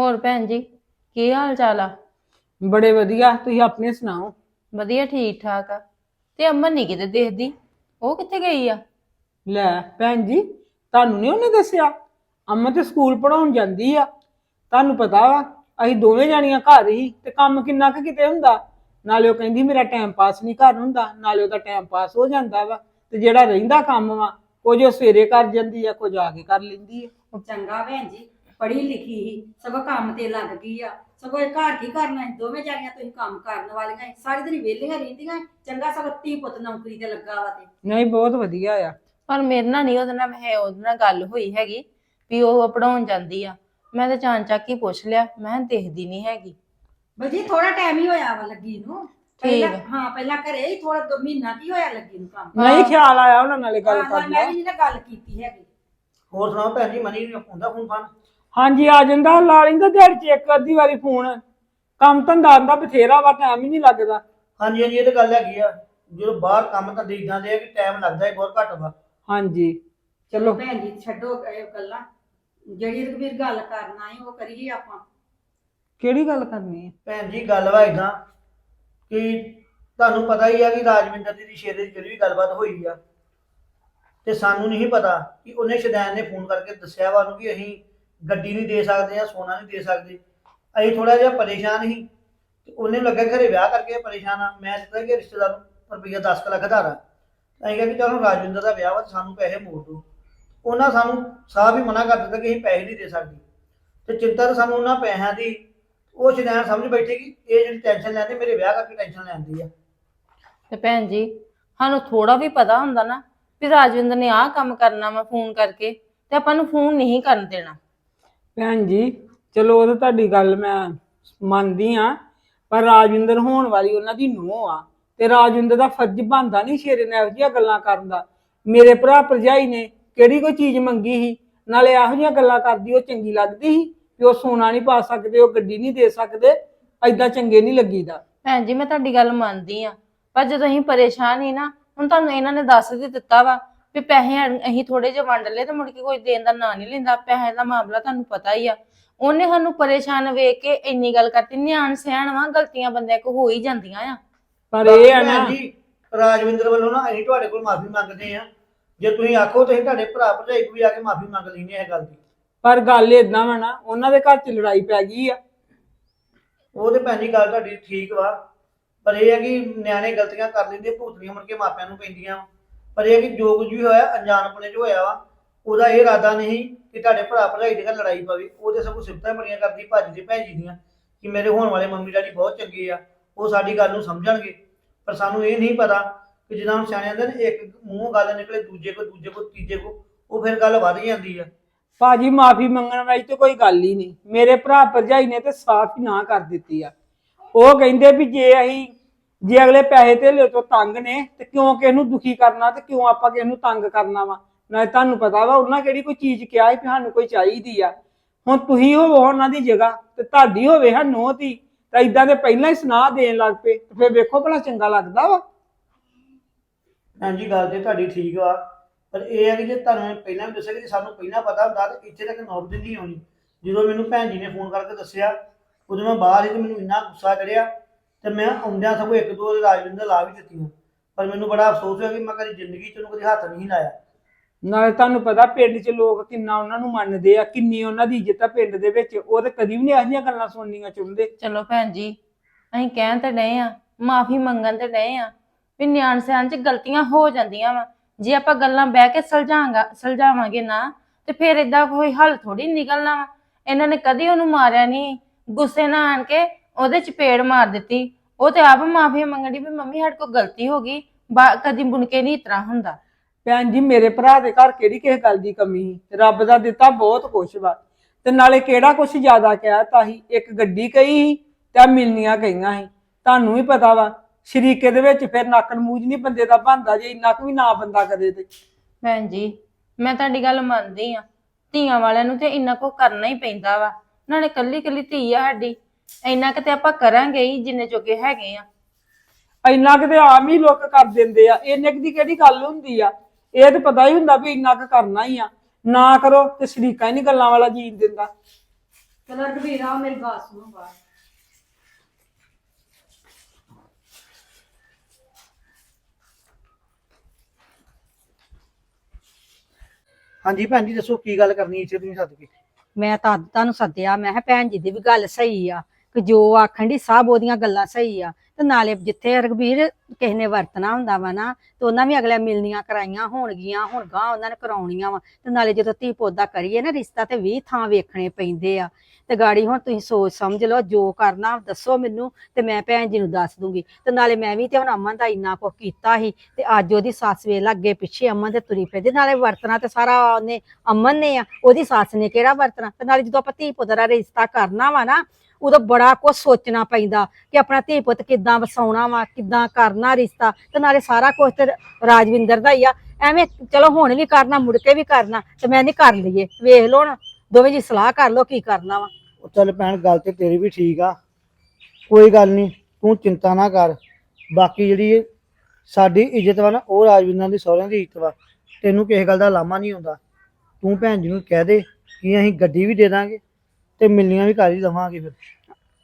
ਹੋਰ ਭੈਣ ਜੀ ਕੀ ਹਾਲ ਚਾਲ ਆ? ਬੜੇ ਵਧੀਆ ਤੁਸੀਂ ਆਪਣੇ ਸੁਣਾਓ? ਵਧੀਆ ਠੀਕ ਠਾਕ ਆ। ਤੇ ਅਮਨ ਨਹੀਂ ਕਿਤੇ ਦੇਖਦੀ? ਉਹ ਕਿੱਥੇ ਗਈ ਆ? ਲੈ ਭੈਣ ਜੀ ਤੁਹਾਨੂੰ ਨਹੀਂ ਉਹਨੇ ਦੱਸਿਆ? ਅੰਮਾ ਤੇ ਸਕੂਲ ਪੜਾਉਣ ਜਾਂਦੀ ਆ। ਤੁਹਾਨੂੰ ਪਤਾ ਵਾ ਅਸੀਂ ਦੋਵੇਂ ਜਾਣੀਆਂ ਘਰ ਹੀ ਤੇ ਕੰਮ ਕਿੰਨਾ ਕੁ ਕਿਤੇ ਹੁੰਦਾ? ਨਾਲੇ ਉਹ ਕਹਿੰਦੀ ਮੇਰਾ ਟਾਈਮ ਪਾਸ ਨਹੀਂ ਘਰ ਹੁੰਦਾ ਨਾਲੇ ਉਹਦਾ ਟਾਈਮ ਪਾਸ ਹੋ ਜਾਂਦਾ ਵਾ ਤੇ ਜਿਹੜਾ ਰਹਿੰਦਾ ਕੰਮ ਵਾ ਕੁਝ ਉਹ ਸਵੇਰੇ ਕਰ ਜਾਂਦੀ ਆ ਕੁਝ ਆ ਕੇ ਕਰ ਲੈਂਦੀ ਆ। ਚੰਗਾ ਭੈਣ ਜੀ ਪੜ੍ਹੀ ਲਿਖੀ ਹੀ ਸਗੋਂ ਕੰਮ ਤੇ ਲੱਗ ਗਈ ਆ। ਸਗੋਂ ਇਹ ਘਰ ਕੀ ਕਰਨਾ ਹੈ ਦੋਵੇਂ ਜਾਣੀਆਂ ਤੁਸੀਂ ਕੰਮ ਕਰਨ ਵਾਲੀਆਂ ਹੈ ਸਾਰੀ ਦਿਨ ਵਿਹਲੀਆਂ ਰਹਿੰਦੀਆਂ ਹੈ। ਚੰਗਾ ਸਗੋਂ ਧੀ ਪੁੱਤ ਨੌਕਰੀ ਤੇ ਲੱਗਾ ਵਾ ਤੇ। ਨਹੀਂ ਬਹੁਤ ਵਧੀਆ ਆ। ਪਰ ਮੇਰੇ ਨਾਲ ਨਹੀਂ ਉਹਦੇ ਨਾਲ ਹੈ ਉਹਦੇ ਨਾਲ ਗੱਲ ਹੋਈ ਹੈਗੀ ਵੀ ਉਹ ਪੜਾਉਣ ਜਾਂਦੀ ਆ। ਮੈਂ ਤਾਂ ਚਾਂ ਚੱਕ ਹੀ ਪੁੱਛ ਲਿਆ ਮੈਂ ਕਿਹਾ ਦੇਖਦੀ ਨਹੀਂ ਹੈਗੀ। ਬਲਜੀ ਥੋੜਾ ਟਾਈਮ ਹੀ ਹੋਇਆ ਵਾ ਲੱਗੀ ਨੂੰ। ਠੀਕ ਪਹਿਲਾਂ ਆ। ਹਾਂ ਪਹਿਲਾਂ ਘਰੇ ਹੀ ਥੋੜਾ ਦੋ ਮਹੀਨਾ ਕੀ ਹੋਇਆ ਲੱਗੀ ਨੂੰ ਕੰਮ? ਨਹੀਂ ਖਿਆਲ ਆਇਆ ਉਹਨਾਂ ਨਾਲੇ ਗੱਲ ਹਾਂ, ਨਾਲ ਕਰਨ ਮੈਂ ਦਾ ਵੀ ਨਹੀਂ ਨਾ ਗੱਲ ਕੀਤੀ ਹੈਗੀ। ਹੋਰ ਸੁਣਾਓ ਭੈਣ ਜੀ ਮਨੀ ਨੂੰ ਹੁੰਦਾ ਫੋਨ ਫਾਨ। ਹਾਂਜੀ ਆ ਜਾਂਦਾ। ਲਾ ਲੈਂਦਾ ਦਿਹਾੜੀ ਚ ਇੱਕ ਅੱਧੀ ਵਾਰੀ ਫੋਨ। ਕੰਮ ਧੰਦਾ ਆਂਦਾ ਬਥੇਰਾ ਵਾ ਟਾਈਮ ਹੀ ਨਹੀਂ ਲੱਗਦਾ। ਹਾਂਜੀ ਹਾਂਜੀ ਇਹ ਤਾਂ ਗੱਲ ਹੈਗੀ ਆ। ਜਦੋਂ ਬਾਹਰ ਕੰਮ ਤਾਂ ਦੇਖਦਾ ਦੇ ਆ ਕਿ ਟਾਈਮ ਲੱਗਦਾ ਹੈ ਬਹੁਤ ਘੱਟ ਵਾ। ਹਾਂਜੀ। ਚਲੋ। ਭੈਣ ਜੀ ਛੱਡੋ ਇਹ ਗੱਲਾਂ। ਜਿਹੜੀ ਰਘਵੀਰ ਗੱਲ ਕਰਨਾ ਹੈ ਉਹ ਕਰੀਏ ਆਪਾਂ? ਕਿਹੜੀ ਗੱਲ ਕਰਨੀ ਹੈ ਭੈਣ ਜੀ ਗੱਲ ਵਾ ਇਦਾਂ ਕਿ ਤੁਹਾਨੂੰ ਪਤਾ ਹੀ ਆ ਕਿ ਰਾਜਵਿੰਦਰ ਦੀ ਸ਼ੇਰੇ ਦੀ ਜਿਹੜੀ ਵੀ ਗੱਲਬਾਤ ਹੋਈ ਆ। ਤੇ ਸਾਨੂੰ ਨਹੀਂ ਪਤਾ ਕਿ ਉਹਨੇ ਸ਼ਦੈਨ ਨੇ ਫੋਨ ਕਰਕੇ ਦੱਸਿਆ ਵਾ ਉਹਨੂੰ ਕਿ ਅਸੀਂ ਗੱਡੀ ਨਹੀਂ ਦੇ ਸਕਦੇ ਜਾਂ ਸੋਨਾ ਨਹੀਂ ਦੇ ਸਕਦੇ। ਅਸੀਂ ਥੋੜਾ ਜਿਹਾ ਪਰੇਸ਼ਾਨ ਸੀ। ਤੇ ਉਹਨੇ ਲੱਗਾ ਘਰੇ ਵਿਆਹ ਕਰਕੇ ਪਰੇਸ਼ਾਨ ਆ। ਮੈਂ ਸਿੱਧਾ ਕਿ ਰਿਸ਼ਤੇਦਾਰ ਨੂੰ ਰੁਪਈਆ 10 ਲੱਖ ਧਾਰਾ ਅਸੀਂ ਕਿਹਾ ਕਿ ਚਲੋ ਰਾਜਵਿੰਦਰ ਦਾ ਵਿਆਹ ਵਾ ਤੇ ਸਾਨੂੰ ਪੈਸੇ ਮੋੜ ਦਿਓ। ਉਹਨਾਂ ਸਾਨੂੰ ਸਾਹ ਵੀ ਮਨਾ ਕਰ ਦਿੱਤਾ ਕਿ ਅਸੀਂ ਪੈਸੇ ਨਹੀਂ ਦੇ ਸਕਦੇ। ਤੇ ਚਿੰਤਾ ਤਾਂ ਸਾਨੂੰ ਉਹਨਾਂ ਪੈਸਿਆਂ ਦੀ, ਉਹ ਸ਼ਦੈਨ ਸਮਝ ਬੈਠੇ ਕਿ ਇਹ ਜਿਹੜੀ ਟੈਨਸ਼ਨ ਲੈਂਦੇ, ਮੇਰੇ ਵਿਆਹ ਕਰਕੇ ਟੈਨਸ਼ਨ ਲੈਂਦੀ ਆ। ਤੇ ਭੈਣ ਜੀ, ਸਾਨੂੰ ਥੋੜਾ ਵੀ ਪਤਾ ਹੁੰਦਾ ਨਾ ਵੀ ਰਾਜਵਿੰਦਰ ਨੇ ਆਹ ਕੰਮ ਕਰਨਾ ਵਾ ਫੋਨ ਕਰਕੇ ਤੇ ਆਪਾਂ ਨੂੰ ਫੋਨ ਨਹੀਂ ਕਰਨ ਦੇਣਾ। ਭੈਣ ਜੀ, ਚਲੋ ਉਹ ਤਾਂ ਤੁਹਾਡੀ ਗੱਲ ਮੈਂ ਮੰਨਦੀ ਆ ਪਰ ਰਾਜਵਿੰਦਰ ਹੋਣ ਵਾਲੀ ਉਹਨਾਂ ਦੀ ਨੂੰਹ ਆ ਤੇ ਰਾਜਵਿੰਦਰ ਦਾ ਫਰਜ਼ ਬਣਦਾ ਨਹੀਂ ਸ਼ੇਰੇ ਨੇ ਇਹੋ ਜਿਹੀਆਂ ਗੱਲਾਂ ਕਰਨ ਦਾ। ਮੇਰੇ ਭਰਾ ਭਰਜਾਈ ਨੇ ਕਿਹੜੀ ਕੋਈ ਚੀਜ਼ ਮੰਗੀ ਸੀ, ਨਾਲੇ ਇਹੋ ਜਿਹੀਆਂ ਗੱਲਾਂ ਕਰਦੀ, ਉਹ ਚੰਗੀ ਲੱਗਦੀ ਸੀ ਕਿ ਉਹ ਸੋਨਾ ਨਹੀਂ ਪਾ ਸਕਦੇ, ਉਹ ਗੱਡੀ ਨਹੀਂ ਦੇ ਸਕਦੇ ਐਦਾਂ ਚੰਗੇ ਨਹੀਂ ਲੱਗੀਦਾ। ਭੈਣ ਜੀ, ਮੈਂ ਤੁਹਾਡੀ ਗੱਲ ਮੰਨਦੀ ਆ ਪਰ ਜਦੋਂ ਅਸੀਂ ਪਰੇਸ਼ਾਨ ਹੀ ਨਾ, ਹੁਣ ਤੁਹਾਨੂੰ ਇਹਨਾਂ ਨੇ ਦੱਸ ਦੇ ਦਿੱਤਾ ਵਾ ਵੀ ਪੈਸੇ ਅਸੀਂ ਥੋੜੇ ਜਿਹਾ ਵੰਡ ਲਏ ਤੇ ਮੁੜ ਕੇ ਕੋਈ ਦੇਣ ਦਾ ਨਾਂ ਨਹੀਂ ਲੈਂਦਾ ਪੈਸੇ ਦਾ ਮਾਮਲਾ ਤੁਹਾਨੂੰ ਪਤਾ ਹੀ ਆ। ਉਹਨੇ ਸਾਨੂੰ ਪਰੇਸ਼ਾਨ ਵੇਖ ਕੇ ਇੰਨੀ ਗੱਲ ਕਰਤੀ ਨਿਆਣ ਸਿਆਣ ਵਾ ਗਲਤੀਆਂ ਬੰਦਿਆਂ ਕੋ ਹੋ ਹੀ ਜਾਂਦੀਆਂ ਆ। ਪਰ ਇਹ ਆ ਨਾ ਭੈਣ ਜੀ ਰਾਜਵਿੰਦਰ ਵੱਲੋਂ ਨਾ ਅਸੀਂ ਤੁਹਾਡੇ ਕੋਲ ਮਾਫੀ ਮੰਗਦੇ ਆ। ਜੇ ਤੁਸੀਂ ਆਖੋ ਤੇ ਅਸੀਂ ਤੁਹਾਡੇ ਭਰਾ ਭਰਜਾਈ ਕੋਲ ਵੀ ਆ ਕੇ ਮਾਫੀ ਮੰਗ ਲੈਂਦੇ ਆ ਇਹ ਗੱਲ ਦੀ। ਪਰ ਗੱਲ ਏਦਾਂ ਵਾ ਨਾ ਉਹਨਾਂ ਦੇ ਘਰ 'ਚ ਲੜਾਈ ਪੈ ਗਈ ਆ। ਉਹ ਤੇ ਭੈਣ ਜੀ ਗੱਲ ਤੁਹਾਡੀ ਠੀਕ ਵਾ ਪਰ ਇਹ ਹੈ ਕਿ ਨਿਆਣੇ ਗਲਤੀਆਂ ਕਰ ਲੈਂਦੇ ਭੁਗਤਣੀਆਂ ਮੁੜ ਕੇ ਮਾਪਿਆਂ ਨੂੰ ਪੈਂਦੀਆਂ ਵਾਂ। ਪਰ ਇਹ ਕਿ ਜੋ ਕੁਝ ਵੀ ਹੋਇਆ, ਅਣਜਾਣਪੁਣੇ 'ਚ ਹੋਇਆ ਵਾ, ਉਹਦਾ ਇਹ ਇਰਾਦਾ ਨਹੀਂ ਕਿ ਤੁਹਾਡੇ ਭਰਾ ਭਰਜਾਈ ਦੇ ਘਰ ਲੜਾਈ ਪਵੇ। ਉਹ ਤੇ ਸਭ ਕੁਝ ਸਿਫਤਾਂ ਬੜੀਆਂ ਕਰਦੀ, ਭਾਜੀ ਦੀ ਭੈਣ ਜੀ ਦੀਆਂ, ਕਿ ਮੇਰੇ ਹੋਣ ਵਾਲੇ ਮੰਮੀ ਡੈਡੀ ਬਹੁਤ ਚੰਗੇ ਆ, ਉਹ ਸਾਡੀ ਗੱਲ ਨੂੰ ਸਮਝਣਗੇ। ਪਰ ਸਾਨੂੰ ਇਹ ਨਹੀਂ ਪਤਾ ਕਿ ਜਿੱਦਾਂ ਹੁਣ ਸਿਆਣੇ ਆਂਦੇ ਨੇ ਇੱਕ ਮੂੰਹੋਂ ਗੱਲ ਨਿਕਲੇ, ਦੂਜੇ ਕੋ ਦੂਜੇ ਕੋ, ਤੀਜੇ ਕੋ, ਉਹ ਫਿਰ ਗੱਲ ਵੱਧ ਜਾਂਦੀ ਆ। ਭਾਜੀ, ਮਾਫੀ ਮੰਗਣ ਵਾਲੀ ਤੇ ਕੋਈ ਗੱਲ ਹੀ ਨਹੀਂ। ਮੇਰੇ ਭਰਾ ਭਰਜਾਈ ਨੇ ਤੇ ਸਾਫ਼ ਹੀ ਨਾ ਕਰ ਦਿੱਤੀ ਆ। ਉਹ ਕਹਿੰਦੇ ਵੀ ਜੇ ਅਸੀਂ ਜੇ ਅਗਲੇ ਪੈਸੇ ਧੇਲੇ ਤੋਂ ਤੰਗ ਨੇ ਤੇ ਕਿਉਂ ਕਿਸ ਨੂੰ ਦੁਖੀ ਕਰਨਾ ਤੇ ਕਿਉਂ ਆਪਾਂ ਕਿਸ ਨੂੰ ਤੰਗ ਕਰਨਾ ਵਾ? ਨਾ ਤੁਹਾਨੂੰ ਪਤਾ ਵਾ ਉਹਨਾਂ ਕਿਹੜੀ ਕੋਈ ਚੀਜ਼ ਕਿਹਾ ਸੀ ਵੀ ਕੋਈ ਚਾਹੀਦੀ ਆ। ਹੁਣ ਤੁਸੀਂ ਹੋਵੋ ਉਹਨਾਂ ਦੀ ਜਗ੍ਹਾ ਤੇ ਤੁਹਾਡੀ ਹੋਵੇ ਹਾਂ ਨੋਹ ਦੀ ਤਾਂ ਇਦਾਂ ਦੇ ਪਹਿਲਾਂ ਹੀ ਸੁਨਾਹ ਦੇਣ ਲੱਗ ਪਏ, ਤੇ ਫਿਰ ਵੇਖੋ ਭਲਾ ਚੰਗਾ ਲੱਗਦਾ ਵਾ। ਹਾਂਜੀ ਗੱਲ ਤੇ ਤੁਹਾਡੀ ਠੀਕ ਆ, ਪਰ ਇਹ ਆ ਕਿ ਜੇ ਤੁਹਾਨੂੰ ਮੈਂ ਪਹਿਲਾਂ ਵੀ ਦੱਸਿਆ ਕਿ ਜੇ ਸਾਨੂੰ ਪਹਿਲਾਂ ਪਤਾ ਹੁੰਦਾ ਤਾਂ ਇੱਥੇ ਤੱਕ ਨੌਬਤ ਨਹੀਂ ਆਉਣੀ। ਜਦੋਂ ਮੈਨੂੰ ਭੈਣ ਜੀ ਨੇ ਫੋਨ ਕਰਕੇ ਦੱਸਿਆ, ਉਦੋਂ ਮੈਂ ਬਾਹਰ ਹੀ ਤੇ ਮੈਨੂੰ ਇੰਨਾ ਗੁੱਸਾ ਚੜਿਆ ਤੇ ਮੈਂ ਆਉਂਦਿਆਂ ਸਗੋਂ ਇੱਕ ਦੋ ਰਾਜਵਿੰਦਰ ਲਾ ਵੀ ਦਿੱਤੀਆਂ। ਪਰ ਮੈਨੂੰ ਬੜਾ ਅਫਸੋਸ ਹੋਇਆ ਕਿ ਮੈਂ ਕਦੀ ਜ਼ਿੰਦਗੀ 'ਚ ਉਹਨੂੰ ਕਦੀ ਹੱਥ ਨਹੀਂ ਲਾਇਆ। ਨਾਲੇ ਤੁਹਾਨੂੰ ਪਤਾ ਪਿੰਡ 'ਚ ਲੋਕ ਕਿੰਨਾ ਉਹਨਾਂ ਨੂੰ ਮੰਨਦੇ ਆ ਕਿੰਨੀ ਉਹਨਾਂ ਦੀ ਇੱਜ਼ਤ ਆ ਪਿੰਡ ਦੇ ਵਿੱਚ। ਉਹ ਤੇ ਕਦੀ ਵੀ ਨਹੀਂ ਇਹੋ ਜਿਹੀਆਂ ਗੱਲਾਂ ਸੁਣਨੀਆਂ ਚਾਹੁੰਦੇ। ਚਲੋ ਭੈਣ ਜੀ ਅਸੀਂ ਕਹਿਣ ਤੇ ਡਏ ਆ ਮਾਫੀ ਮੰਗਣ ਤੇ ਡਏ ਆ ਵੀ ਨਿਆਣ ਸਿਆਣ ਚ ਗਲਤੀਆਂ ਹੋ ਜਾਂਦੀਆਂ ਵਾ। ਜੇ ਆਪਾਂ ਗੱਲਾਂ ਬਹਿ ਕੇ ਸੁਲਝਾਂਗਾ ਸੁਲਝਾਵਾਂਗੇ ਨਾ ਤੇ ਫਿਰ ਇਦਾਂ ਕੋਈ ਹੱਲ ਥੋੜੀ ਨਿਕਲਣਾ ਵਾ। ਇਹਨਾਂ ਨੇ ਕਦੀ ਉਹਨੂੰ ਮਾਰਿਆ ਨਹੀਂ ਗੁੱਸੇ ਨਾਲ ਆਣ ਕੇ ਉਹਦੇ ਚਪੇੜ ਮਾਰ ਦਿੱਤੀ। ਉਹ ਤੇ ਆਪ ਮਾਫੀ ਮੰਗਣ ਵੀ ਮੰਮੀ ਸਾਡੇ ਕੋਲ ਗਲਤੀ ਹੋ ਗਈ ਬਾ- ਕਦੀ ਕੇ ਨਹੀਂ ਇਤਰਾ ਹੁੰਦਾ। ਭੈਣ ਜੀ ਮੇਰੇ ਭਰਾ ਦੇ ਘਰ ਕਿਹੜੀ ਕਿਸੇ ਗੱਲ ਦੀ ਕਮੀ ਸੀ? ਰੱਬ ਦਾ ਦਿੱਤਾ ਬਹੁਤ ਕੁਛ ਵਾ। ਤੇ ਨਾਲੇ ਕਿਹੜਾ ਕੁਛ ਜ਼ਿਆਦਾ ਕਹਿਤਾ ਸੀ ਇੱਕ ਗੱਡੀ ਕਹੀ ਸੀ ਤੇ ਆਹ ਮਿਲਨੀਆਂ ਕਹੀਆਂ ਸੀ। ਤੁਹਾਨੂੰ ਵੀ ਪਤਾ ਵਾ ਸ਼ਰੀਕੇ ਦੇ ਵਿੱਚ ਫਿਰ ਨੱਕ ਮੂਜ ਨਹੀਂ ਬੰਦੇ ਦਾ ਬਣਦਾ ਜੇ ਇੰਨਾ ਕੁ ਵੀ ਨਾ ਬੰਦਾ ਕਰੇ ਤੇ। ਭੈਣ ਜੀ ਮੈਂ ਤੁਹਾਡੀ ਗੱਲ ਮੰਨਦੀ ਆ। ਧੀਆਂ ਵਾਲਿਆਂ ਨੂੰ ਤੇ ਇੰਨਾ ਕੋ ਕਰਨਾ ਹੀ ਪੈਂਦਾ ਵਾ। ਨਾਲੇ ਕੱਲੀ ਕੱਲੀ ਧੀ ਆ ਸਾਡੀ। ਇੰਨਾ ਕਿਤੇ ਆਪਾਂ ਕਰਾਂਗੇ ਹੀ ਜਿੰਨੇ ਜੋਗੇ ਹੈਗੇ ਆ। ਇੰਨਾ ਕਿਤੇ ਆਮ ਹੀ ਲੋਕ ਕਰ ਦਿੰਦੇ ਆ। ਇੰਨੇ ਕੁ ਦੀ ਕਿਹੜੀ ਗੱਲ ਹੁੰਦੀ ਆ? ਇਹ ਤੇ ਪਤਾ ਹੀ ਹੁੰਦਾ ਵੀ ਇੰਨਾ ਕੁ ਕਰਨਾ ਹੀ ਆ। ਨਾ ਕਰੋ ਤੇ ਸ਼ਰੀਕਾ ਹੀ ਨਹੀਂ ਗੱਲਾਂ ਵਾਲਾ ਜੀਣ ਦਿੰਦਾ। ਚਲੋ ਰਘਵੀਰ ਆ ਮੇਰੀ ਗੱਲ ਸੁਣੋ ਬਾਹਰ। ਹਾਂਜੀ ਭੈਣ ਜੀ ਦੱਸੋ ਕੀ ਗੱਲ ਕਰਨੀ ਇੱਥੇ ਤੁਸੀਂ ਸੱਦ ਕੇ? ਮੈਂ ਤਾਂ ਤੁਹਾਨੂੰ ਸੱਦਿਆ। ਮੈਂ ਕਿਹਾ ਭੈਣ ਜੀ ਦੀ ਵੀ ਗੱਲ ਸਹੀ ਆ। ਕਿ ਜੋ ਆਖਣ ਦੀ ਸਭ ਉਹਦੀਆਂ ਗੱਲਾਂ ਸਹੀ ਆ। ਤੇ ਨਾਲੇ ਜਿੱਥੇ ਰਘਬੀਰ ਕਿਸੇ ਨੇ ਵਰਤਣਾ ਹੁੰਦਾ ਵਾ ਨਾ, ਤੇ ਉਹਨਾਂ ਵੀ ਅਗਲੇ ਮਿਲਣੀਆਂ ਕਰਾਈਆਂ ਹੋਣਗੀਆਂ, ਹੁਣ ਗਾਂ ਉਹਨਾਂ ਨੇ ਕਰਾਉਣੀਆਂ ਵਾ। ਤੇ ਨਾਲੇ ਜਦੋਂ ਧੀ ਪੋਦਾ ਕਰੀਏ ਨਾ ਰਿਸ਼ਤਾ ਤੇ 20 ਥਾਂ ਵੇਖਣੇ ਪੈਂਦੇ ਆ। ਤੇ ਗਾੜੀ ਹੁਣ ਤੁਸੀਂ ਸੋਚ ਸਮਝ ਲਓ, ਜੋ ਕਰਨਾ ਦੱਸੋ ਮੈਨੂੰ ਤੇ ਮੈਂ ਭੈਣ ਜੀ ਨੂੰ ਦੱਸ ਦੂੰਗੀ। ਤੇ ਨਾਲੇ ਮੈਂ ਵੀ ਤੇ ਹੁਣ ਅਮਨ ਦਾ ਇੰਨਾ ਕੁ ਕੀਤਾ ਸੀ ਤੇ ਅੱਜ ਉਹਦੀ ਸੱਸ ਵੇਲ ਅੱਗੇ ਪਿੱਛੇ ਅਮਨ ਤੇ ਤੁਰੀ ਫਿਰਦੀ। ਨਾਲੇ ਵਰਤਣਾ ਤੇ ਸਾਰਾ ਉਹਨੇ ਅਮਨ ਨੇ ਆ, ਉਹਦੀ ਸੱਸ ਨੇ ਕਿਹੜਾ ਵਰਤਣਾ? ਤੇ ਨਾਲੇ ਜਦੋਂ ਆਪਾਂ ਧੀ ਪੁੱਤ ਦਾ ਰਿਸ਼ਤਾ ਕਰਨਾ ਵਾ ਨਾ ਉਦੋਂ ਬੜਾ ਕੁਝ ਸੋਚਣਾ ਪੈਂਦਾ ਕਿ ਆਪਣਾ ਧੀ ਪੁੱਤ ਕਿੱਦਾਂ ਵਸਾਉਣਾ ਵਾ, ਕਿੱਦਾਂ ਕਰਨਾ ਰਿਸ਼ਤਾ ਤੇ ਨਾਲੇ ਸਾਰਾ ਕੁਝ ਤੇ ਰਾਜਵਿੰਦਰ ਦਾ ਹੀ ਆ। ਐਵੇਂ ਚਲੋ ਹੁਣ ਵੀ ਕਰਨਾ, ਮੁੜ ਕੇ ਵੀ ਕਰਨਾ ਤੇ ਮੈਂ ਨਹੀਂ ਕਰ ਲਈਏ। ਵੇਖ ਲਓ ਨਾ ਦੋਵੇਂ ਜੀ ਸਲਾਹ ਕਰ ਲਓ ਕੀ ਕਰਨਾ ਵਾ। ਉਹ ਚੱਲ ਭੈਣ, ਗੱਲ ਤੇ ਤੇਰੀ ਵੀ ਠੀਕ ਆ। ਕੋਈ ਗੱਲ ਨਹੀਂ, ਤੂੰ ਚਿੰਤਾ ਨਾ ਕਰ। ਬਾਕੀ ਜਿਹੜੀ ਸਾਡੀ ਇੱਜ਼ਤ ਵਾ ਨਾ, ਉਹ ਰਾਜਵਿੰਦਰ ਦੀ, ਸਹੁਰਿਆਂ ਦੀ ਇੱਜ਼ਤ ਵਾ। ਤੈਨੂੰ ਕਿਸੇ ਗੱਲ ਦਾ ਲਾਮਾ ਨਹੀਂ ਹੁੰਦਾ। ਤੂੰ ਭੈਣ ਜੀ ਨੂੰ ਕਹਿ ਦੇ ਕਿ ਅਸੀਂ ਗੱਡੀ ਵੀ ਦੇ ਦਾਂਗੇ। ਤੇ ਮਿਲਣੀਆਂ ਵੀ ਕਰ ਹੀ ਦਵਾਂਗੇ ਫਿਰ।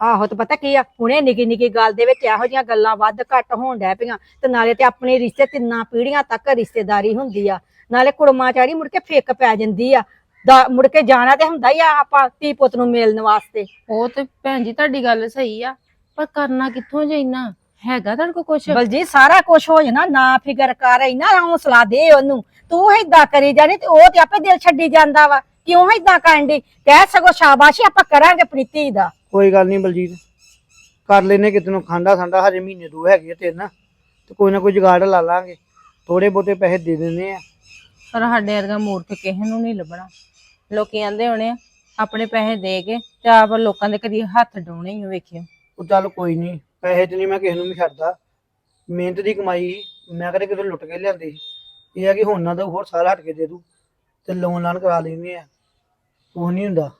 ਆਹੋ ਤੇ ਪਤਾ ਕੀ ਆ ਹੁਣੇ ਨਿੱਕੀ ਨਿੱਕੀ ਗੱਲ ਦੇ ਵਿੱਚ ਇਹੋ ਜਿਹੀਆਂ ਗੱਲਾਂ ਵੱਧ ਘੱਟ ਹੋਣ ਡੈ ਪਈਆਂ ਤੇ ਨਾਲੇ ਤੇ ਆਪਣੇ ਰਿਸ਼ਤੇ ਤਿੰਨਾਂ ਪੀੜ੍ਹੀਆਂ ਤੱਕ ਰਿਸ਼ਤੇਦਾਰੀ ਹੁੰਦੀ ਆ। ਨਾਲੇ ਕੁੜਮਾ ਚਾੜੀ ਮੁੜ ਕੇ ਫੇਕ ਪੈ ਜਾਂਦੀ ਆ। ਦਾ ਮੁੜ ਕੇ ਜਾਣਾ ਤੇ ਹੁੰਦਾ ਹੀ ਆ ਆਪਾਂ ਧੀ ਪੁੱਤ ਨੂੰ ਮਿਲਣ ਵਾਸਤੇ। ਉਹ ਤੇ ਭੈਣ ਜੀ ਤੁਹਾਡੀ ਗੱਲ ਸਹੀ ਆ ਪਰ ਕਰਨਾ ਕਿੱਥੋਂ ਜਾਈਨਾ ਹੈਗਾ ਤੁਹਾਡੇ ਕੋਲ ਕੁਛ? ਬਲਜੀਤ ਸਾਰਾ ਕੁਝ ਹੋ ਜਾਣਾ ਨਾ ਫਿਕਰ ਕਰ ਇੰਨਾ ਹੌਸਲਾ ਦੇ ਉਹਨੂੰ। ਤੂੰ ਏਦਾਂ ਕਰੀ ਜਾਣੀ ਤੇ ਉਹ ਤੇ ਆਪੇ ਦਿਲ ਛੱਡੀ ਜਾਂਦਾ ਵਾ। ਕਿਉਂ ਏਦਾਂ ਕਰਨ ਦੀ ਕਹਿ ਸਗੋ ਸ਼ਾਬਾਸ਼ੀ ਆਪਾਂ ਕਰਾਂਗੇ ਪ੍ਰੀਤੀ ਦਾ। ਕੋਈ ਗੱਲ ਨਹੀਂ ਬਲਜੀਤ ਕਰ ਲੈਨੇ ਕਿਤੇ ਨੂੰ ਖਾਂਦਾ ਸੰਡਾ ਹਜੇ ਮਹੀਨੇ ਦੋ ਹੈਗੇ ਆ ਤਿੰਨ ਤੇ ਕੋਈ ਨਾ ਕੋਈ ਜੁਗਾੜ ਲਾ ਲਾਂਗੇ। ਥੋੜੇ ਬਹੁਤੇ ਪੈਸੇ ਦੇ ਦਿੰਦੇ ਆ। ਪਰ ਸਾਡੇ ਵਰਗਾ ਮੂਰਖ ਕਿਸੇ ਨੂੰ ਨਹੀਂ ਲੱਭਣਾ। ਲੋਕੀ ਆਂਦੇ ਹੋਣੇ ਆ ਆਪਣੇ ਪੈਸੇ ਦੇ ਕੇ ਤੇ ਆਪ ਲੋਕਾਂ ਦੇ ਕਦੀ ਹੱਥ ਡਾਉਣੇ ਹੀ ਆ, ਵੇਖਿਓ। ਉਹ ਚੱਲ ਕੋਈ ਨਹੀਂ ਪੈਸੇ ਤੇ ਨਹੀਂ ਮੈਂ ਕਿਸੇ ਨੂੰ ਵੀ ਛੱਡਦਾ। ਮਿਹਨਤ ਦੀ ਕਮਾਈ ਸੀ, ਮੈਂ ਕਦੇ ਕਿਤੇ ਲੁੱਟ ਕੇ ਲਿਆਂਦੀ ਸੀ। ਇਹ ਆ ਕਿ ਹੁਣ ਨਾ ਤਾਂ ਹੋਰ ਸਾਰਾ ਹਟ ਕੇ ਦੇ ਦੂ ਤੇ ਲੋਨ ਲਾਨ ਕਰਾ ਲੈਂਦੇ ਆ। ਉਹ ਨਹੀਂ ਹੁੰਦਾ।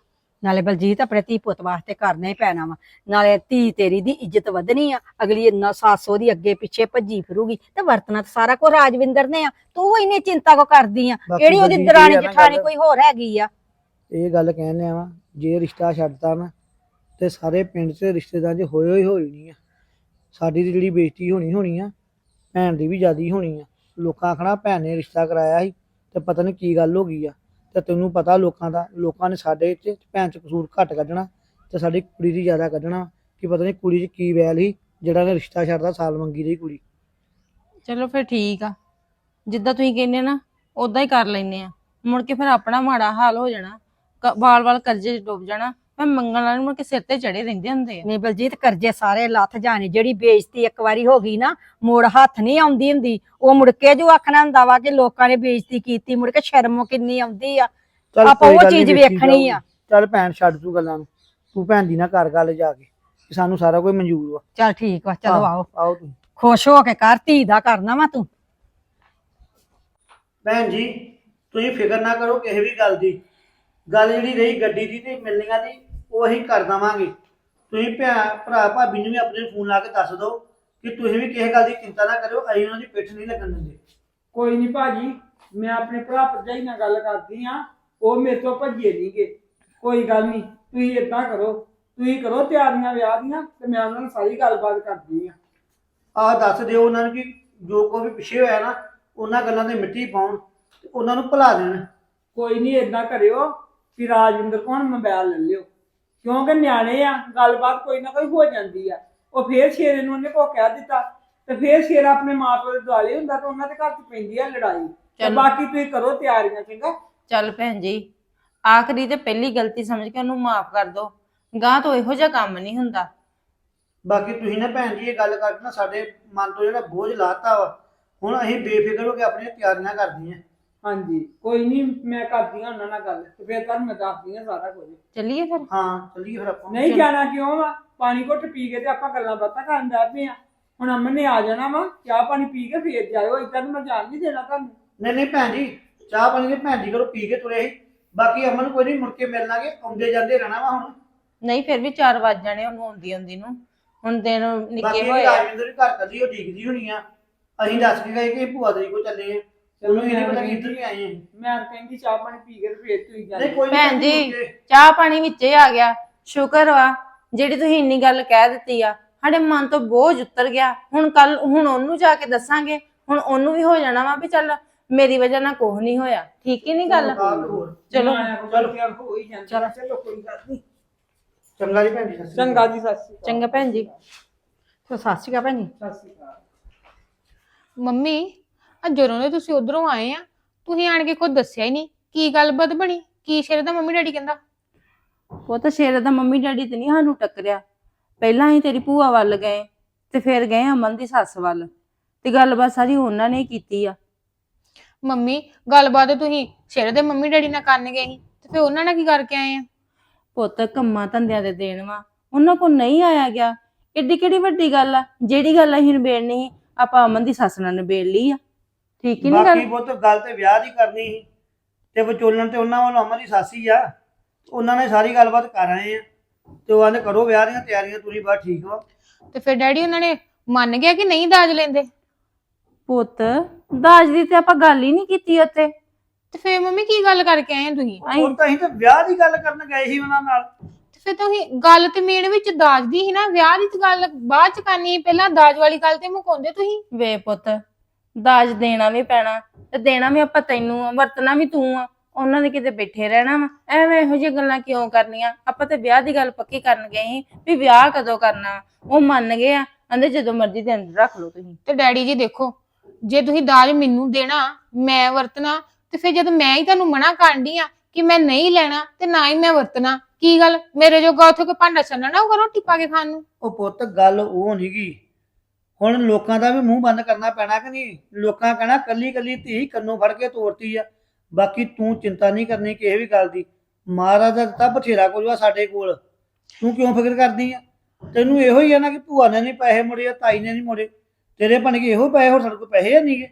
ਨਾਲੇ ਬਲਜੀਤ ਆਪਣੇ ਧੀ ਪੁੱਤ ਵਾਸਤੇ ਕਰਨਾ ਹੀ ਪੈਣਾ ਵਾ। ਨਾਲੇ ਧੀ ਤੇਰੀ ਦੀ ਇੱਜ਼ਤ ਵਧਣੀ ਆ। ਅਗਲੀ ਇੰਨਾ ਸਾਸੋ ਦੀ ਅੱਗੇ ਪਿੱਛੇ ਭੱਜੀ ਫਿਰੂਗੀ। ਤੇ ਵਰਤਣਾ ਤਾਂ ਸਾਰਾ ਕੋ ਰਾਜਵਿੰਦਰ ਨੇ ਆ। ਤੂੰ ਇੰਨੀ ਚਿੰਤਾ ਕੋ ਕਰਦੀ ਆ? ਬਾਕੀ ਕਿਹੜੀ ਉਹਦੀ ਬਲਜੀਤ ਦਰਾਣੀ ਇਹ ਆ ਨਾ ਜਠਾਣੀ ਗੱਲ- ਕੋਈ ਹੋਰ ਹੈਗੀ ਆ? ਇਹ ਗੱਲ ਕਹਿੰਦੇ ਆ ਜੇ ਰਿਸ਼ਤਾ ਛੱਡਤਾ ਨਾ ਤੇ ਸਾਰੇ ਪਿੰਡ 'ਚ ਰਿਸ਼ਤੇਦਾਰ 'ਚ ਹੋਏ ਹੋਈ ਹੋਈ ਨਹੀਂ ਆ। ਸਾਡੀ ਦੀ ਜਿਹੜੀ ਬੇਇੱਜ਼ਤੀ ਹੋਣੀ ਹੋਣੀ ਆ ਭੈਣ ਦੀ ਵੀ ਜ਼ਿਆਦੀ ਹੋਣੀ ਆ। ਲੋਕਾਂ ਆਖਣਾ ਭੈਣ ਨੇ ਰਿਸ਼ਤਾ ਕਰਾਇਆ ਸੀ ਤੇ ਪਤਾ ਨਹੀਂ ਕੀ ਗੱਲ ਹੋ ਗਈ ਆ। ਤੇ ਤੈਨੂੰ ਪਤਾ ਲੋਕਾਂ ਦਾ, ਲੋਕਾਂ ਨੇ ਸਾਡੇ 'ਚ ਭੈਣ 'ਚ ਕਸੂਰ ਘੱਟ ਕੱਢਣਾ ਤੇ ਸਾਡੀ ਕੁੜੀ ਦੀ ਜ਼ਿਆਦਾ ਕੱਢਣਾ। ਕਿ ਪਤਾ ਨਹੀਂ ਕੁੜੀ 'ਚ ਕੀ ਵੈਲ ਸੀ, ਜਿਹੜਾ ਨੇ ਰਿਸ਼ਤਾ ਛੱਡਦਾ ਸਾਲ ਮੰਗੀ ਰਹੀ ਕੁੜੀ। ਚਲੋ ਫਿਰ ਠੀਕ ਆ। ਜਿੱਦਾਂ ਤੁਸੀਂ ਕਹਿੰਦੇ ਨਾ ਉਦਾਂ ਹੀ ਕਰ ਲੈਨੇ ਆ। ਮੁੜ ਕੇ ਫਿਰ ਆਪਣਾ ਮਾੜਾ ਹਾਲ ਹੋ ਜਾਣਾ। ਵਾਲ-ਵਾਲ ਕਰਜ਼ੇ 'ਚ ਡੁੱਬ ਜਾਣਾ। ਮੈਂ ਮੰਗਣ ਵਾਲੇ ਨੂੰ ਕੇ ਸਿਰ ਤੇ ਚੜੇ ਰਹਿੰਦੇ ਹੁੰਦੇ ਆ। ਨਹੀਂ ਬਲਜੀਤ ਕਰਜ਼ੇ ਸਾਰੇ ਲੱਥ ਜਾਣੇ ਜਿਹੜੀ ਬੇਇੱਜ਼ਤੀ ਇੱਕ ਵਾਰੀ ਹੋ ਗਈ ਨਾ ਮੁੜ ਹੱਥ ਨਹੀਂ ਆਉਂਦੀ ਹੁੰਦੀ। ਉਹ ਮੁੜ ਕੇ ਜੋ ਆਖਣਾ ਹੁੰਦਾ ਵਾ ਕਿ ਲੋਕਾਂ ਨੇ ਬੇਇੱਜ਼ਤੀ ਕੀਤੀ ਮੁੜ ਕੇ ਸ਼ਰਮ ਕਿੰਨੀ ਆਉਂਦੀ ਆ। ਚੱਲ ਆਪਾਂ ਕੋਈ ਉਹ ਗੱਲ ਨੀ, ਚੀਜ਼ ਵੇਖੀ ਵੇਖਣੀ ਆ। ਜਾਊਗੀ। ਚੱਲ ਭੈਣ ਛੱਡ ਤੂੰ ਗੱਲਾਂ ਨੂੰ। ਤੂੰ ਭੈਣ ਦੀ ਨਾਲ ਘਰ ਗੱਲ ਜਾ ਕੇ ਕਿ ਸਾਨੂੰ ਸਾਰਾ ਕੁਝ ਮਨਜ਼ੂਰ ਵਾ। ਚੱਲ ਠੀਕ ਵਾ ਚਲੋ ਆਓ। ਆਓ ਤੂੰ ਖੁਸ਼ ਹੋ ਕੇ ਕਰ ਧੀ ਦਾ ਕਰਨਾ ਵਾ ਤੂੰ। ਭੈਣ ਜੀ ਤੁਸੀਂ ਫਿਕਰ ਨਾ ਕਰੋ ਕਿਸੇ ਵੀ ਗੱਲ ਦੀ। ਗੱਲ ਜਿਹੜੀ ਰਹੀ ਗੱਡੀ ਦੀ ਤੇ ਮਿਲਣੀਆਂ ਦੀ ਉਹ ਅਸੀਂ ਕਰ ਦਵਾਂਗੇ। ਤੁਸੀਂ ਭੈ- ਭਰਾ ਭਾਬੀ ਨੂੰ ਵੀ ਆਪਣੇ ਫੋਨ ਲਾ ਕੇ ਦੱਸ ਦਿਓ ਕਿ ਤੁਸੀਂ ਵੀ ਕਿਸੇ ਗੱਲ ਦੀ ਚਿੰਤਾ ਨਾ ਕਰਿਓ ਅਸੀਂ ਉਹਨਾਂ ਦੀ ਪਿੱਠ ਨਹੀਂ ਲੱਗਣ ਦਿੰਦੇ। ਕੋਈ ਨਹੀਂ ਭਾਜੀ ਮੈਂ ਆਪਣੇ ਭਰਾ ਭਰਜਾਈ ਨਾਲ ਗੱਲ ਕਰਦੀ ਆ ਉਹ ਮੇਰੇ ਤੋਂ ਭੱਜੇ ਨਹੀਂਗੇ। ਕੋਈ ਗੱਲ ਨਹੀਂ ਤੁਸੀਂ ਏਦਾਂ ਕਰੋ ਤੁਸੀਂ ਕਰੋ ਤਿਆਰੀਆਂ ਵਿਆਹ ਦੀਆਂ ਤੇ ਮੈਂ ਉਹਨਾਂ ਨਾਲ ਸਾਰੀ ਗੱਲਬਾਤ ਕਰਦੀ ਆ ਆਹ ਦੱਸ ਦਿਓ ਉਹਨਾਂ ਨੂੰ ਕਿ ਜੋ ਕੋਈ ਵੀ ਪਿੱਛੇ ਹੋਇਆ ਨਾ ਉਹਨਾਂ ਗੱਲਾਂ ਤੇ ਮਿੱਟੀ ਪਾਉਣ ਤੇ ਉਹਨਾਂ ਨੂੰ ਭੁਲਾ ਦੇਣ। ਕੋਈ ਨਹੀਂ ਏਦਾਂ ਕਰਿਓ ਕਿ ਰਾਜਵਿੰਦਰ ਕੋਲ ਮੋਬਾਈਲ ਲੈ ਲਿਓ। ਕਿਉਂਕਿ ਨਿਆਣੇ ਆ ਗੱਲਬਾਤ ਕੋਈ ਨਾ ਕੋਈ ਹੋ ਜਾਂਦੀ ਆ। ਉਹ ਫੇਰ ਸ਼ੇਰੇ ਨੂੰ ਉਹਨੇ ਕੋ ਕਹਿ ਦਿੱਤਾ ਤੇ ਫੇਰ ਸ਼ੇਰ ਆਪਣੇ ਮਾਪੇ ਦੇ ਦੁਆਲੇ ਹੁੰਦਾ ਤੇ ਉਹਨਾਂ ਦੇ ਘਰ ਚ ਪੈਂਦੀ ਆ ਲੜਾਈ। ਤੇ ਚਲੋ। ਬਾਕੀ ਤੁਸੀਂ ਕਰੋ ਤਿਆਰੀਆਂ ਚੰਗਾ? ਚੱਲ ਭੈਣ ਜੀ ਆਖਰੀ ਤੇ ਪਹਿਲੀ ਗਲਤੀ ਸਮਝ ਕੇ ਉਹਨੂੰ ਮਾਫ ਕਰ ਦਿਓ ਗਾਂ ਤੋਂ ਇਹੋ ਜਿਹਾ ਕੰਮ ਨਹੀਂ ਹੁੰਦਾ। ਬਾਕੀ ਤੁਸੀਂ ਨਾ ਭੈਣ ਜੀ ਇਹ ਗੱਲ ਕਰਕੇ ਨਾ ਸਾਡੇ ਮਨ ਤੋਂ ਜਿਹੜਾ ਬੋਝ ਲਾਤਾ ਵਾ ਹੁਣ ਅਸੀਂ ਬੇਫਿਕਰ ਹੋ ਕੇ ਆਪਣੀਆਂ ਤਿਆਰੀਆਂ ਕਰਦੀਆਂ ਹਾਂਜੀ ਕੋਈ ਨਹੀਂ ਮੈਂ ਕਰਦੀ ਹਾਂ ਉਹਨਾਂ ਨਾਲ ਗੱਲ ਤੇ ਫਿਰ ਤੁਹਾਨੂੰ ਮੈਂ ਦੱਸਦੀ ਹਾਂ ਸਾਰਾ ਕੁਝ। ਚੱਲੀਏ ਫਿਰ? ਹਾਂ ਚੱਲੀਏ ਫਿਰ ਆਪਾਂ। ਨਹੀਂ ਜਾਣਾ ਕਿਉਂ ਵਾ? ਪਾਣੀ ਘੁੱਟ ਪੀ ਕੇ ਤੇ ਆਪਾਂ ਗੱਲਾਂ ਬਾਤਾਂ ਕਰਨ ਦਾ ਪਏ ਆ। ਹੁਣ ਅਮਨ ਨੇ ਆ ਜਾਣਾ ਵਾ ਚਾਹ ਪਾਣੀ ਪੀ ਕੇ ਫੇਰ ਜਾਇਓ ਇਦਾਂ ਤਾਂ ਮੈਂ ਜਾਣ ਨਹੀਂ ਦੇਣਾ ਤੁਹਾਨੂੰ। ਨਹੀਂ ਨਹੀਂ ਭੈਣ ਜੀ ਚਾਹ ਪਾਣੀ ਦੀ ਭੈਣ ਜੀ ਕਰੋ ਪੀ ਕੇ ਤੁਰੇ ਸੀ। ਬਾਕੀ ਅਮਨ ਕੋਈ ਨਹੀਂ ਮੁੜ ਕੇ ਮਿਲ ਲਾਂਗੇ ਆਉਂਦੇ ਜਾਂਦੇ ਰਹਿਣਾ ਵਾ ਹੁਣ। ਨਹੀਂ ਫਿਰ ਵੀ 4 ਵਜ ਜਾਣੇ ਉਹਨੂੰ ਆਉਂਦੀ ਆਉਂਦੀ ਨੂੰ। ਹੁਣ ਦਿਨ ਬਾਕੀ ਨਿੱਕੇ ਹੋਏ ਆ। ਰਾਜਵਿੰਦਰ ਵੀ ਘਰ ਕੱਲੀ ਉਹ ਡੀਕਦੀ ਹੋਣੀ ਆ। ਅਸੀਂ ਦੱਸ ਕੇ ਗਏ ਕਿ ਭੂਆ ਤੇਰੀ ਕੋ ਚੱਲੇ ਆ। ਉਹਨੂੰ ਇਹ ਨਹੀਂ ਪਤਾ ਕਿ ਇੱਧਰ ਵੀ ਆਏ ਆ। ਮੈਂ ਤਾਂ ਕਹਿੰਦੀ ਚਾਹ ਪਾਣੀ ਪੀ ਕੇ ਤੇ ਫੇਰ ਤੁਸੀਂ ਜਾਂਦੇ। ਨਹੀਂ ਕੋਈ ਨੀ ਭੈਣ ਭੈਣ ਜੀ ਮੁੜ ਕੇ- ਚਾਹ ਪਾਣੀ ਵਿੱਚੇ ਆ ਗਿਆ। ਸ਼ੁਕਰ ਵਾ ਜਿਹੜੀ ਤੁਸੀਂ ਇੰਨੀ ਗੱਲ ਕਹਿ ਦਿੱਤੀ ਆ ਸਾਡੇ ਮਨ ਤੋਂ ਬੋਝ ਉਤਰ ਗਿਆ। ਹੁਣ ਕੱਲ ਹੁਣ ਉਹਨੂੰ ਜਾ ਕੇ ਦੱਸਾਂਗੇ ਹੁਣ ਉਹਨੂੰ ਵੀ ਹੋ ਜਾਣਾ ਵਾ ਵੀ ਚੱਲ ਮੇਰੀ ਵਜ੍ਹਾ ਨਾਲ ਕੁਝ ਨਹੀਂ ਹੋਇਆ। ਠੀਕ ਹੀ ਨਹੀਂ ਗੱਲ? ਆਹ ਤੇ ਹੋਰ। ਚਲੋ। ਚਲੋ। ਯਾਰ ਹੋ ਹੀ ਜਾਂਦਾ। ਚਲੋ ਕੋਈ ਗੱਲ ਨਹੀਂ। ਚੰਗਾ ਜੀ ਭੈਣ ਜੀ ਸਤਿ ਸ਼੍ਰੀ ਅਕਾਲ। ਚੰਗਾ ਜੀ ਸਤਿ ਸ਼੍ਰੀ ਅਕਾਲ। ਚੰਗਾ ਭੈਣ ਜੀ। ਸੋ ਸਤਿ ਸ਼੍ਰੀ ਅਕਾਲ। ਭੈਣ ਜੀ ਸਤਿ ਸ਼੍ਰੀ ਅਕਾਲ। ਮੰਮੀ ਆ ਜਦੋਂ ਦੇ ਤੁਸੀਂ ਉਧਰੋਂ ਆਏ ਆ ਤੁਸੀਂ ਆਣ ਕੇ ਕੁਝ ਦੱਸਿਆ ਹੀ ਨਹੀਂ। ਕੀ ਗੱਲਬਾਤ ਬਣੀ? ਕੀ ਸ਼ੇਰ ਦਾ ਮੰਮੀ ਡੈਡੀ ਕਹਿੰਦਾ? ਉਹ ਤਾਂ ਸ਼ੇਰ ਦਾ ਮੰਮੀ ਡੈਡੀ ਤੇ ਨਹੀਂ ਸਾਨੂੰ ਟੱਕਰਿਆ। ਪਹਿਲਾਂ ਹੀ ਤੇਰੀ ਭੂਆ ਵੱਲ ਗਏ ਤੇ ਫਿਰ ਗਏ ਅਮਨ ਦੀ ਸੱਸ ਵੱਲ। ਤੇ ਗੱਲਬਾਤ ਸਾਰੀ ਉਹਨਾਂ ਨੇ ਕੀਤੀ ਆ। ਮੰਮੀ ਗੱਲਬਾਤ ਤੁਸੀਂ ਸ਼ੇਰ ਦੇ ਮੰਮੀ ਡੈਡੀ ਨਾਲ ਕਰਨ ਗਏ ਸੀ ਤੇ ਫਿਰ ਉਹਨਾਂ ਨਾਲ ਕੀ ਕਰਕੇ ਆਏ ਆ? ਪੁੱਤ ਕੰਮਾਂ ਧੰਦਿਆਂ ਦੇ ਦੇਣ ਵਾ। ਉਹਨਾਂ ਕੋਲ ਨਹੀਂ ਆਇਆ ਗਿਆ। ਏਡੀ ਕਿਹੜੀ ਵੱਡੀ ਗੱਲ ਆ। ਜਿਹੜੀ ਗੱਲ ਅਸੀਂ ਨਿਬੇੜਨੀ ਸੀ ਆਪਾਂ ਅਮਨ ਦੀ ਸੱਸ ਨਾਲ ਨਿਬੇੜ ਲਈ ਆ। ਠੀਕ ਹੀ ਨਹੀਂ ਬਾਕੀ ਗੱਲ ਬਹੁਤ ਗੱਲ ਤੇ ਵਿਆਹ ਦੀ ਕਰਨੀ ਸੀ। ਤੇ ਵਿਚੋਲਣ ਤੇ ਉਹਨਾਂ ਵੱਲੋਂ ਅਮਰ ਦੀ ਸਾਸੀ ਆ। ਉਹਨਾਂ ਨੇ ਸਾਰੀ ਗੱਲਬਾਤ ਕਰ ਆਏ ਆ। ਤੇ ਉਹ ਆਂਦੇ ਕਰੋ ਵਿਆਹ ਦੀਆਂ ਤਿਆਰੀਆਂ ਤੁਸੀਂ ਬਸ ਠੀਕ ਵਾ ਤੇ ਫਿਰ ਡੈਡੀ ਉਹਨਾਂ ਨੇ ਮੰਨ ਗਿਆ ਕਿ ਨਹੀਂ ਦਾਜ ਲੈਂਦੇ? ਪੁੱਤ ਦਾਜ ਦੀ ਤੇ ਆਪਾਂ ਗੱਲ ਹੀ ਨਹੀਂ ਕੀਤੀ ਉੱਥੇ। ਤੇ ਫਿਰ ਮੰਮੀ ਕੀ ਗੱਲ ਕਰਕੇ ਆਏ ਤੁਸੀਂ? ਉਹ ਤਾਂ ਅਸੀਂ ਤਾਂ ਵਿਆਹ ਦੀ ਗੱਲ ਕਰਨ ਗਏ ਸੀ ਉਹਨਾਂ ਨਾਲ। ਤੇ ਫਿਰ ਤੁਸੀਂ ਗੱਲ ਤੇ ਮੇਨ ਵਿੱਚ ਦਾਜ ਦੀ ਸੀ ਨਾ। ਵਿਆਹ ਦੀ ਤਾਂ ਗੱਲ ਬਾਅਦ ਚ ਕਰਨੀ ਸੀ। ਪਹਿਲਾਂ ਦਾਜ ਵਾਲੀ ਗੱਲ ਤੇ ਮੁਕਾਉਂਦੇ ਤੁਸੀਂ? ਵੇ ਪੁੱਤ ਦਾਜ ਦੇਣਾ ਵੀ ਪੈਣਾ ਤੇ ਦੇਣਾ ਵੀ ਆਪਾਂ ਤੈਨੂੰ ਆ ਵਰਤਣਾ ਵੀ ਤੂੰ ਆ। ਉਹਨਾਂ ਦੇ ਕਿਤੇ ਬੈਠੇ ਰਹਿਣਾ ਵਾ। ਐਵੇਂ ਇਹੋ ਜਿਹੀਆਂ ਗੱਲਾਂ ਕਿਉਂ ਕਰਨੀਆਂ? ਆਪਾਂ ਤੇ ਵਿਆਹ ਦੀ ਗੱਲ ਪੱਕੀ ਕਰਨ ਗਏ ਸੀ ਵੀ ਵਿਆਹ ਕਦੋਂ ਕਰਨਾ ਉਹ ਮੰਨ ਗਏ ਆ। ਕਹਿੰਦੇ ਜਦੋਂ ਮਰਜ਼ੀ ਦੇ ਅੰਦਰ ਰੱਖ ਲਓ ਤੁਸੀਂ। ਤੇ ਡੈਡੀ ਜੀ ਦੇਖੋ ਜੇ ਤੁਸੀਂ ਦਾਜ ਮੈਨੂੰ ਦੇਣਾ ਮੈਂ ਵਰਤਣਾ ਤੇ ਫਿਰ ਜਦ ਮੈਂ ਹੀ ਤੁਹਾਨੂੰ ਮਨਾ ਕਰਦੀ ਆ ਕਿ ਮੈਂ ਨਹੀਂ ਲੈਣਾ ਤੇ ਨਾ ਹੀ ਮੈਂ ਵਰਤਣਾ ਕੀ ਗੱਲ? ਮੇਰੇ ਜੋਗਾ ਉੱਥੇ ਕੋਈ ਭਾਂਡਾ ਛੱਡਣਾ ਉਹ ਰੋਟੀ ਪਾ ਕੇ ਖਾਣ ਨੂੰ? ਉਹ ਪੁੱਤ ਗੱਲ ਉਹ ਨੀ ਗੀ ਹੁਣ ਲੋਕਾਂ ਦਾ ਵੀ ਮੂੰਹ ਬੰਦ ਕਰਨਾ ਪੈਣਾ ਕਿ ਨਹੀਂ? ਲੋਕਾਂ ਕਹਿਣਾ ਕੱਲੀ ਕੱਲੀ ਧੀ ਕੰਨੋਂ ਫੜ ਕੇ ਤੋੜਤੀ ਆ। ਬਾਕੀ ਤੂੰ ਚਿੰਤਾ ਨਹੀਂ ਕਰਨੀ ਕਿਸੇ ਵੀ ਗੱਲ ਦੀ। ਮਹਾਰਾਜ ਦਾ ਦਿੱਤਾ ਬਥੇਰਾ ਕੁਝ ਆ ਸਾਡੇ ਕੋਲ। ਤੂੰ ਕਿਉਂ ਫਿਕਰ ਕਰਦੀ ਆ? ਤੈਨੂੰ ਇਹੋ ਹੀ ਆ ਨਾ ਕਿ ਭੂਆ ਨੇ ਨਹੀਂ ਪੈਸੇ ਮੁੜੇ ਤਾਈ ਨੇ ਨਹੀਂ ਮੁੜੇ। ਤੇਰੇ ਬਣ ਕੇ ਇਹੋ ਪੈਸੇ ਹੋਰ ਸਾਡੇ ਕੋਲ ਪੈਸੇ ਨਹੀਂਗੇ।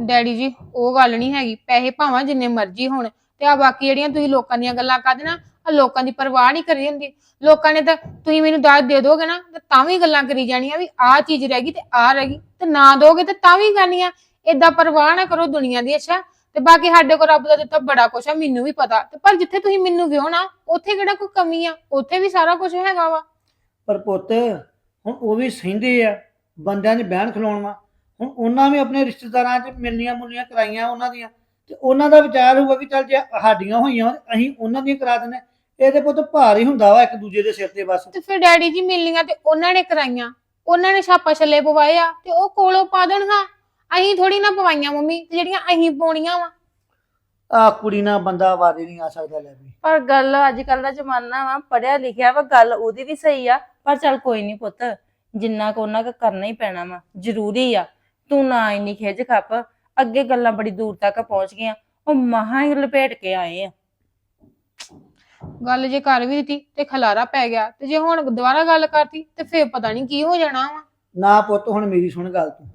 ਡੈਡੀ ਜੀ, ਉਹ ਗੱਲ ਨਹੀਂ ਹੈਗੀ। ਪੈਸੇ ਭਾਵਾਂ ਜਿੰਨੇ ਮਰਜ਼ੀ ਹੋਣ। ਤੇ ਆ ਬਾਕੀ ਜਿਹੜੀਆਂ ਤੁਸੀਂ ਲੋਕਾਂ ਦੀਆਂ ਗੱਲਾਂ ਕਰਦੇ ਨਾ ਆ ਲੋਕਾਂ ਦੀ ਪਰਵਾਹ ਨਹੀਂ ਕਰੀ ਹੁੰਦੀ ਲੋਕਾਂ ਨੇ ਤਾਂ ਤੁਸੀਂ ਮੈਨੂੰ ਦਾਜ ਦੇ ਦੋਗੇ ਨਾ, ਤੇ ਤਾਂ ਵੀ ਗੱਲਾਂ ਕਰੀ ਜਾਣੀਆਂ ਵੀ ਆਹ ਚੀਜ਼ ਰਹਿ ਗਈ ਤੇ ਆਹ ਰਹਿ ਗਈ। ਤੇ ਨਾ ਦੋਗੇ ਤੇ ਤਾਂ ਵੀ ਕਰਨੀਆਂ ਏਦਾਂ ਪਰਵਾਹ ਨਾ ਕਰੋ ਦੁਨੀਆ ਦੀ, ਅੱਛਾ? ਤੇ ਬਾਕੀ ਸਾਡੇ ਕੋਲ ਰੱਬ ਦਾ ਦਿੱਤਾ ਬੜਾ ਕੁਛ ਆ, ਮੈਨੂੰ ਵੀ ਪਤਾ। ਤੇ ਪਰ ਜਿੱਥੇ ਤੁਸੀਂ ਮੈਨੂੰ ਵਿਆਹਣਾ ਉੱਥੇ ਕਿਹੜਾ ਕੋਈ ਕਮੀ ਆ? ਉੱਥੇ ਵੀ ਸਾਰਾ ਕੁਝ ਹੈਗਾ ਵਾ। ਪਰ ਪੁੱਤ, ਹੁਣ ਉਹ ਵੀ ਸਹਿੰਦੇ ਆ ਬੰਦਿਆਂ 'ਚ ਬਹਿਣ ਖਲੋਣ ਹੁਣ ਉਹਨਾਂ ਵੀ ਆਪਣੇ ਰਿਸ਼ਤੇਦਾਰਾਂ 'ਚ ਮਿਲਨੀਆਂ ਮੁਲਨੀਆਂ ਕਰਾਈਆਂ ਉਹਨਾਂ ਦੀਆਂ। ਤੇ ਉਹਨਾਂ ਦਾ ਵਿਚਾਰ ਹੋਊਗਾ ਕਿ ਚੱਲ ਜੇ ਸਾਡੀਆਂ ਹੋਈਆਂ ਅਸੀਂ ਉਹਨਾਂ ਦੀਆਂ ਕਰਾ ਦਿੰਦੇ ਹਾਂ। ਇਹਦੇ ਪੁੱਤ ਭਾਰ ਹੀ ਹੁੰਦਾ ਵਾ ਇੱਕ ਦੂਜੇ ਦੇ ਸਿਰ ਤੇ ਬਸ। ਤੇ ਫਿਰ ਡੈਡੀ ਜੀ ਮਿਲਣੀਆਂ ਤੇ ਉਹਨਾਂ ਨੇ ਕਰਾਈਆਂ। ਉਹਨਾਂ ਨੇ ਛਾਪਾ ਛੱਲੇ ਪਵਾਏ ਆ ਤੇ ਉਹ ਕੋਲੋਂ ਪਾ ਦੇਣ ਹਾਂ ਅਸੀਂ ਥੋੜੀ ਨਾ ਪਵਾਈਆਂ ਮੰਮੀ ਤੇ ਜਿਹੜੀਆਂ ਅਸੀਂ ਪਾਉਣੀਆਂ ਵਾ। ਆ ਕੁੜੀ ਨਾਲ ਬੰਦਾ ਵਾਦੇ ਨਹੀਂ ਆ ਸਕਦਾ ਲੈ ਵੀ। ਪਰ ਗੱਲ ਅੱਜ ਕੱਲ ਦਾ ਜ਼ਮਾਨਾ ਵਾ ਪੜਿਆ ਲਿਖਿਆ ਵਾ ਗੱਲ ਉਹਦੀ ਵੀ ਸਹੀ ਆ। ਪਰ ਚੱਲ ਕੋਈ ਨਹੀਂ ਪੁੱਤ ਜਿੰਨਾ ਕੁ ਉਹਨਾਂ ਕੁ ਕਰਨਾ ਹੀ ਪੈਣਾ ਵਾ ਜ਼ਰੂਰੀ ਆ। ਤੂੰ ਨਾ ਇੰਨੀ ਖਿੱਚ ਖੱਪ ਅੱਗੇ ਗੱਲਾਂ ਬੜੀ ਦੂਰ ਤੱਕ ਪਹੁੰਚ ਗਈਆਂ। ਉਹ ਮਹਾ ਹੀ ਲਪੇਟ ਕੇ ਆਏ ਆ। ਗੱਲ ਜੇ ਕਰ ਵੀ ਦਿੱਤੀ ਤੇ ਖਲਾਰਾ ਪੈ ਗਿਆ ਤੇ ਜੇ ਹੁਣ ਦੁਬਾਰਾ ਗੱਲ ਕਰਤੀ ਤੇ ਫੇਰ ਪਤਾ ਨਹੀਂ ਕੀ ਹੋ ਜਾਣਾ ਵਾ। ਨਾ ਪੁੱਤ ਹੁਣ ਮੇਰੀ ਸੁਣ ਗੱਲ ਤੂੰ।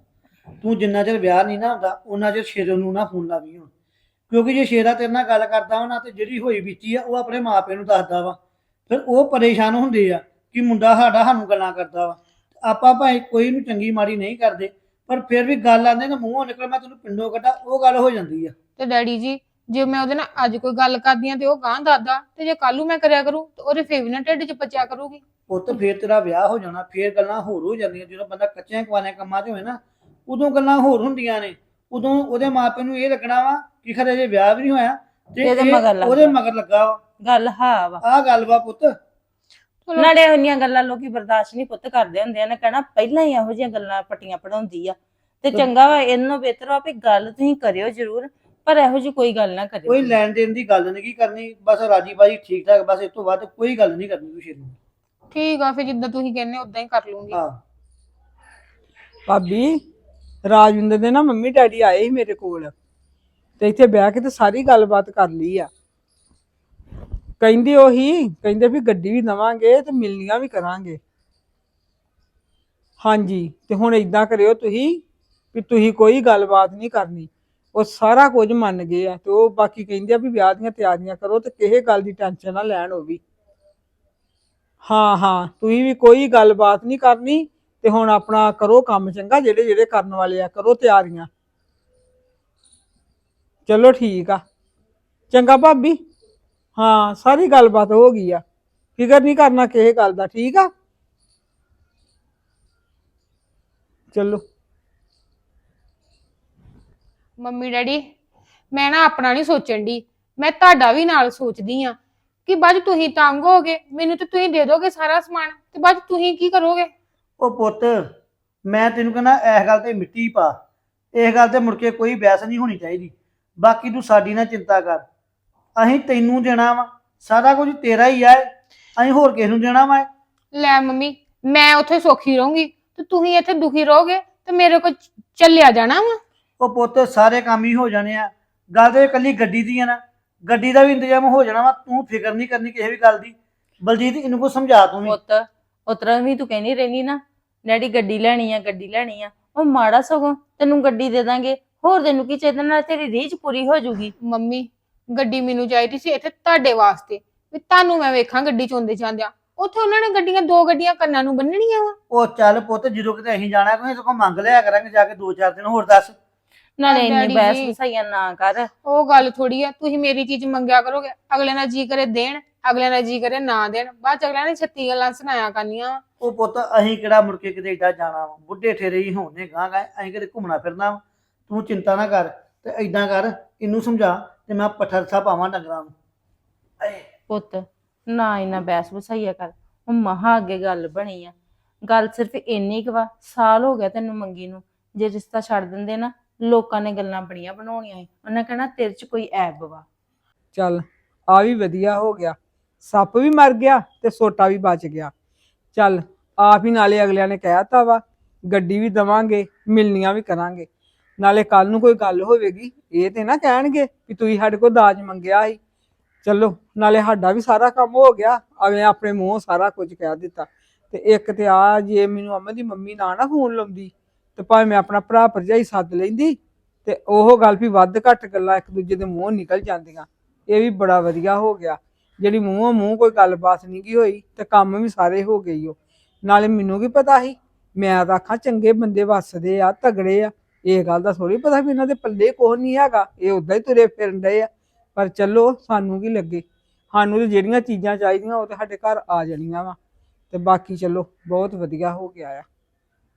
ਤੂੰ ਜਿੰਨਾ ਚਿਰ ਵਿਆਹ ਨਹੀਂ ਨਾ ਹੁੰਦਾ ਉਹਨਾਂ ਚਿਰ ਸ਼ੇਰੋ ਨੂੰ ਨਾ ਫੋਨ ਲਾਵੀਂ ਹੁਣ। ਕਿਉਂਕਿ ਜੇ ਸ਼ੇਰਾ ਤੇਰੇ ਨਾਲ ਗੱਲ ਕਰਦਾ ਵਾ ਨਾ ਤੇ ਜਿਹੜੀ ਹੋਈ ਬੀਤੀ ਆ ਉਹ ਆਪਣੇ ਮਾਪੇ ਨੂੰ ਦੱਸਦਾ ਵਾ। ਫਿਰ ਉਹ ਪਰੇਸ਼ਾਨ ਹੁੰਦੇ ਆ ਕਿ ਮੁੰਡਾ ਸਾਡਾ ਸਾਨੂੰ ਗੱਲਾਂ ਕਰਦਾ ਵਾ। ਆਪਾਂ ਭਾਵੇਂ ਕੋਈ ਨੂੰ ਚੰਗੀ ਮਾੜੀ ਨਹੀਂ ਕਰਦੇ ਪਰ ਫਿਰ ਵੀ ਗੱਲ ਆਂਦੇ ਨਾ ਮੂੰਹੋਂ ਨਿਕਲ ਮੈਂ ਤੈਨੂੰ ਪਿੰਡੋਂ ਕੱਢਾ ਉਹ ਗੱਲ ਹੋ ਜਾਂਦੀ ਆ। ਤੇ ਡੈਡੀ ਜੀ ਜੇ ਮੈਂ ਉਹਦੇ ਨਾਲ ਅੱਜ ਕੋਈ ਗੱਲ ਕਰਦੀ ਆ ਤੇ ਉਹ ਗਾਂ ਦਾਦਾ ਤੇ ਜੇ ਕੱਲੂ ਮੈਂ ਕਰਿਆ ਕਰੂੰ ਤੇ ਉਹਦੇ ਫੇਰ ਵੀ ਨਾ ਢਿੱਡ 'ਚ ਪਚਿਆ ਕਰੂਗੀ। ਪੁੱਤ ਫੇਰ ਤੇਰਾ ਵਿਆਹ ਹੋ ਜਾਣਾ ਫੇਰ ਗੱਲਾਂ ਹੋਰ ਹੋ ਜਾਂਦੀਆਂ ਜਦੋਂ ਬੰਦਾ ਕੱਚਿਆਂ ਕਵਾਨੇ ਕੰਮਾਂ 'ਚ ਹੋਏ ਨਾ ਉਦੋਂ ਗੱਲਾਂ ਹੋਰ ਹੁੰਦੀਆਂ ਨੇ ਉਦੋਂ ਉਹਦੇ ਮਾਪੇ ਨੂੰ ਇਹ ਲੱਗਣਾ ਵਾ ਕਿ ਖਰੇ ਜੇ ਵਿਆਹ ਵੀ ਨਹੀਂ ਹੋਇਆ ਤੇ ਇਹਦੇ ਇਹ ਮਗਰ ਲੱਗ ਉਹਦੇ ਗਿਆ। ਮਗਰ ਲੱਗਾ ਵਾ। ਗੱਲ ਹਾਂ ਵਾ। ਆਹ ਗੱਲ ਵਾ ਪੁੱਤ। ਚਲੋ। ਨਾਲੇ ਉਹਨੀਆਂ ਗੱਲਾਂ ਲੋਕੀ ਬਰਦਾਸ਼ਤ ਨਹੀਂ ਪੁੱਤ ਕਰਦੇ ਹੁੰਦੇ ਆ ਨਾ ਕਹਿਣਾ ਪਹਿਲਾਂ ਹੀ ਇਹੋ ਜਿਹੀਆਂ ਗੱਲਾਂ ਪੱਟੀਆਂ ਪੜਾਉਂਦੀ ਆ। ਤੇ ਚੰਗਾ ਵਾ ਇਹਨੂੰ ਬਿਹਤਰ ਵਾ ਵੀ ਗੱਲ ਤੁਸੀਂ ਕਰਿਓ ਜ਼ਰੂਰ। ਪਰ ਇਹੋ ਜਿਹੀ ਕੋਈ ਗੱਲ ਨਾ ਕਰਿਓ। ਕੋਈ ਲੈਣ ਦੇਣ ਦੀ ਗੱਲ ਨਹੀਂ ਕੀ ਕਰਨੀ ਬਸ ਰਾਜੀ ਬਾਜੀ ਠੀਕ ਠਾਕ ਬਸ ਇਸ ਤੋਂ ਵੱਧ ਕੋਈ ਗੱਲ ਨਹੀਂ ਕਰਨੀ ਤੂੰ ਸ਼ੇਰੂ ਠੀਕ ਆ ਫੇਰ ਜਿੱਦਾਂ ਤੁਸੀਂ ਕਹਿੰਦੇ ਉਦਾਂ ਹੀ ਕਰ ਲੂੰਗੀ। ਹਾਂ। ਭਾਬੀ ਰਾਜਵਿੰਦਰ ਦੇ ਨਾ ਮੰਮੀ ਡੈਡੀ ਆਏ ਸੀ ਮੇਰੇ ਕੋਲ ਤੇ ਇੱਥੇ ਬਹਿ ਕੇ ਤੇ ਸਾਰੀ ਗੱਲਬਾਤ ਕਰ ਲਈ ਆ। ਕਹਿੰਦੇ ਉਹੀ ਕਹਿੰਦੇ ਵੀ ਗੱਡੀ ਵੀ ਦਵਾਂਗੇ ਤੇ ਮਿਲਣੀਆਂ ਵੀ ਕਰਾਂਗੇ। ਹਾਂਜੀ ਤੇ ਹੁਣ ਇਦਾਂ ਕਰਿਓ ਤੁਸੀਂ ਵੀ ਤੁਸੀਂ ਕੋਈ ਗੱਲਬਾਤ ਨਹੀਂ ਕਰਨੀ। ਉਹ ਸਾਰਾ ਕੁਝ ਮੰਨ ਗਏ ਆ ਤੇ ਉਹ ਬਾਕੀ ਕਹਿੰਦੇ ਆ ਵੀ ਵਿਆਹ ਦੀਆਂ ਤਿਆਰੀਆਂ ਕਰੋ ਤੇ ਕਿਸੇ ਗੱਲ ਦੀ ਟੈਨਸ਼ਨ ਨਾ ਲੈਣ ਉਹ ਵੀ। ਹਾਂ ਹਾਂ, ਤੁਸੀਂ ਵੀ ਕੋਈ ਗੱਲਬਾਤ ਨਹੀਂ ਕਰਨੀ ਤੇ ਹੁਣ ਆਪਣਾ ਕਰੋ ਕੰਮ ਚੰਗਾ, ਜਿਹੜੇ ਜਿਹੜੇ ਕਰਨ ਵਾਲੇ ਆ, ਕਰੋ ਤਿਆਰੀਆਂ। ਚਲੋ ਠੀਕ ਆ। ਚੰਗਾ ਭਾਬੀ? ਹਾਂ, ਸਾਰੀ ਗੱਲਬਾਤ ਹੋ ਗਈ ਆ। ਫਿਕਰ ਨਹੀਂ ਕਰਨਾ ਕਿਸੇ ਗੱਲ ਦਾ, ਠੀਕ ਆ? ਚਲੋ। ਮੰਮੀ ਡੈਡੀ ਮੈਂ ਨਾ ਆਪਣਾ ਨਹੀਂ ਸੋਚਣ ਦੀ ਮੈਂ ਤੁਹਾਡਾ ਵੀ ਨਾਲ ਸੋਚਦੀ ਆ ਕਿ ਬਾਅਦ 'ਚ ਤੁਸੀਂ ਤੰਗ ਹੋਗੇ ਮੈਨੂੰ ਤੇ ਤੁਸੀਂ ਦੇ ਦੋਗੇ ਸਾਰਾ ਸਮਾਨ ਤੇ ਬਾਅਦ 'ਚ ਤੁਸੀਂ ਕੀ ਕਰੋਗੇ? ਉਹ ਪੁੱਤ ਮੈਂ ਤੈਨੂੰ ਕਹਿੰਦਾ ਇਸ ਗੱਲ ਤੇ ਮਿੱਟੀ ਪਾ। ਇਸ ਗੱਲ ਤੇ ਮੁੜ ਕੇ ਕੋਈ ਬਹਿਸ ਨਹੀਂ ਹੋਣੀ ਚਾਹੀਦੀ। ਬਾਕੀ ਤੂੰ ਸਾਡੀ ਨਾ ਚਿੰਤਾ ਕਰ। ਅਸੀਂ ਤੈਨੂੰ ਦੇਣਾ ਵਾ ਸਾਰਾ ਕੁਝ ਤੇਰਾ ਹੀ ਆ। ਅਸੀਂ ਹੋਰ ਕਿਸ ਨੂੰ ਦੇਣਾ ਵਾ? ਲੈ ਮੰਮੀ ਮੈਂ ਉੱਥੇ ਸੌਖੀ ਰਹੂੰਗੀ ਤੇ ਤੁਸੀਂ ਇੱਥੇ ਦੁਖੀ ਰਹੋਗੇ ਤੇ ਮੇਰੇ ਕੋਲ ਚੱਲਿਆ ਜਾਣਾ ਵਾ। ਉਹ ਪੁੱਤ ਸਾਰੇ ਕੰਮ ਹੀ ਹੋ ਜਾਣੇ ਆ। ਗੱਲ ਤੇ ਇਕੱਲੀ ਗੱਡੀ ਦੀ ਆ ਨਾ। ਗੱਡੀ ਦਾ ਵੀ ਇੰਤਜ਼ਾਮ ਹੋ ਜਾਣਾ ਵਾ। ਤੂੰ ਫਿਕਰ ਨਹੀਂ ਕਰਨੀ ਕਿਸੇ ਵੀ ਗੱਲ ਦੀ। ਬਲਜੀਤ ਇਹਨੂੰ ਕੋ ਸਮਝਾ ਤੂੰ ਵੀ। ਪੁੱਤ ਉਤਰਾ ਵੀ ਤੂੰ ਕਹਿੰਦੀ ਰਹਿਨੀ ਨਾ ਡੈਡੀ ਗੱਡੀ ਲੈਣੀ ਆ ਗੱਡੀ ਲੈਣੀ ਆ। ਉਹ ਮਾੜਾ ਸਗੋਂ ਤੈਨੂੰ ਗੱਡੀ ਦੇ ਦਾਂਗੇ। ਹੋਰ ਤੈਨੂੰ ਕੀ ਚਾਹੀਦਾ? ਨਾਲ ਤੇਰੀ ਰੀਝ ਪੂਰੀ ਹੋ ਜਾਊਗੀ। ਮੰਮੀ ਗੱਡੀ ਮੈਨੂੰ ਚਾਹੀਦੀ ਸੀ ਇੱਥੇ ਤੁਹਾਡੇ ਵਾਸਤੇ। ਵੀ ਤੁਹਾਨੂੰ ਮੈਂ ਵੇਖਾਂ ਗੱਡੀ ਚੋਂਦੇ ਜਾਂਦਿਆਂ। ਉੱਥੇ ਉਹਨਾਂ ਨੇ ਗੱਡੀਆਂ ਦੋ ਗੱਡੀਆਂ ਕੰਨਾਂ ਨੂੰ ਬੰਨਣੀਆਂ ਵਾ। ਉਹ ਚੱਲ ਪੁੱਤ ਜਦੋਂ ਕਿਤੇ ਅਸੀਂ ਜਾਣਾ ਕੋਈ ਸਗੋਂ ਮੰਗ ਲਿਆ ਕਰਾਂਗੇ ਜਾ ਕੇ ਦੋ ਚਾਰ ਦਿਨ ਹੋਰ ਦੱਸ। ਨਾਲੇ ਇੰਨੀ ਬਹਿਸ ਜੀ। ਵਸਾਈਆਂ ਨਾ ਕਰ ਉਹ ਗੱਲ ਥੋੜੀ ਆ ਤੁਸੀਂ ਮੇਰੀ ਚੀਜ਼ ਮੰਗਿਆ ਕਰੋਗੇ ਅਗਲੇ ਨਾਲ ਜੀ ਕਰੇ ਦੇਣ ਅਗਲੇ ਨਾਲ ਜੀ ਕਰੇ ਨਾ ਦੇਣ ਬਾਅਦ ਚ ਅਗਲਿਆਂ ਨੇ ਛੱਤੀ ਗੱਲਾਂ ਸੁਣਾਇਆ ਕਰਨੀਆਂ ਵਾਂ। ਉਹ ਪੁੱਤ ਅਸੀਂ ਕਿਹੜਾ ਮੁੜ ਕੇ ਕਿਤੇ ਏਦਾਂ ਜਾਣਾ ਵਾ ਬੁੱਢੇ ਠੇਰੇ ਹੀ ਹੋਣੇ ਗਾਂ ਗਾਂ ਅਸੀਂ ਕਿਤੇ ਘੁੰਮਣਾ ਫਿਰਨਾ ਵਾ। ਤੂੰ ਚਿੰਤਾ ਨਾ ਕਰ ਤੇ ਏਦਾਂ ਕਰ ਇਹਨੂੰ ਸਮਝਾ ਤੇ ਮੈਂ ਪੱਠਰਸਾ ਪਾਵਾਂ ਡੰਗਰਾਂ ਨੂੰ ਐ ਪੁੱਤ ਨਾ ਇੰਨਾ ਬਹਿਸ ਵਸਾਈਆ ਕਰ ਉਹ ਮਹਾ ਅੱਗੇ ਗੱਲ ਬਣੀ ਆ ਗੱਲ ਸਿਰਫ ਇੰਨੀ ਕੁ ਵਾ ਸਾਲ ਹੋ ਗਿਆ ਤੈਨੂੰ ਮੰਗੀ ਨੂੰ ਜੇ ਰਿਸ਼ਤਾ ਛੱਡ ਦਿੰਦੇ ਨਾ ਲੋਕਾਂ ਨੇ ਗੱਲਾਂ ਬੜੀਆਂ ਬਣਾਉਣੀਆਂ ਸੀ ਉਹਨਾਂ ਕਹਿਣਾ, ਤੇਰੇ 'ਚ ਕੋਈ ਐਬ ਵਾ। ਚੱਲ, ਆ ਵੀ ਵਧੀਆ ਹੋ ਗਿਆ। ਸੱਪ ਵੀ ਮਰ ਗਿਆ ਤੇ ਸੋਟਾ ਵੀ ਬਚ ਗਿਆ। ਚੱਲ, ਆਪ ਹੀ ਨਾਲੇ ਅਗਲਿਆਂ ਨੇ ਕਹਿਤਾ ਵਾ, ਗੱਡੀ ਵੀ ਦਵਾਂਗੇ, ਮਿਲਣੀਆਂ ਵੀ ਕਰਾਂਗੇ। ਨਾਲੇ ਕੱਲ ਨੂੰ ਕੋਈ ਗੱਲ ਹੋਵੇਗੀ, ਇਹ ਤੇ ਨਾ ਕਹਿਣਗੇ ਵੀ ਤੁਸੀਂ ਸਾਡੇ ਕੋਲ ਦਾਜ ਮੰਗਿਆ ਸੀ। ਚਲੋ, ਨਾਲੇ ਸਾਡਾ ਵੀ ਸਾਰਾ ਕੰਮ ਹੋ ਗਿਆ। ਅਗਲੇ ਆਪਣੇ ਮੂੰਹੋਂ ਸਾਰਾ ਕੁਝ ਕਹਿ ਦਿੱਤਾ। ਤੇ ਇੱਕ ਤੇ ਆ ਜੇ ਮੈਨੂੰ ਅਮਨ ਦੀ ਮੰਮੀ ਨਾ ਨਾ ਫੋਨ ਲਾਉਂਦੀ। ਤੇ ਭਾਵੇਂ ਮੈਂ ਆਪਣਾ ਭਰਾ ਭਰਜਾਈ ਸੱਦ ਲੈਂਦੀ ਤੇ ਉਹ ਗੱਲ ਵੀ ਵੱਧ ਘੱਟ ਗੱਲਾਂ ਇੱਕ ਦੂਜੇ ਦੇ ਮੂੰਹੋਂ ਨਿਕਲ ਜਾਂਦੀਆਂ। ਇਹ ਵੀ ਬੜਾ ਵਧੀਆ ਹੋ ਗਿਆ। ਜਿਹੜੀ ਮੂੰਹੋਂ ਮੂੰਹ ਕੋਈ ਗੱਲਬਾਤ ਨਹੀਂ ਕੀ ਹੋਈ ਤੇ ਕੰਮ ਵੀ ਸਾਰੇ ਹੋ ਗਏ ਉਹ ਨਾਲੇ ਮੈਨੂੰ ਕੀ ਪਤਾ ਸੀ? ਮੈਂ ਤਾਂ ਆਖਾਂ ਚੰਗੇ ਬੰਦੇ ਵੱਸਦੇ ਆ, ਤਗੜੇ ਆ। ਇਹ ਗੱਲ ਦਾ ਥੋੜੀ ਪਤਾ ਵੀ ਇਹਨਾਂ ਦੇ ਪੱਲੇ ਕੋਹ ਨਹੀਂ ਹੈਗਾ। ਇਹ ਉਦਾਂ ਹੀ ਤੁਰੇ ਫਿਰਨ ਡਏ ਆ। ਪਰ ਚਲੋ, ਸਾਨੂੰ ਕੀ ਲੱਗੇ? ਸਾਨੂੰ ਤੇ ਜਿਹੜੀਆਂ ਚੀਜ਼ਾਂ ਚਾਹੀਦੀਆਂ ਉਹ ਤੇ ਸਾਡੇ ਘਰ ਆ ਜਾਣੀਆਂ ਵਾ। ਤੇ ਬਾਕੀ ਚਲੋ, ਬਹੁਤ ਵਧੀਆ ਹੋ ਗਿਆ ਆ।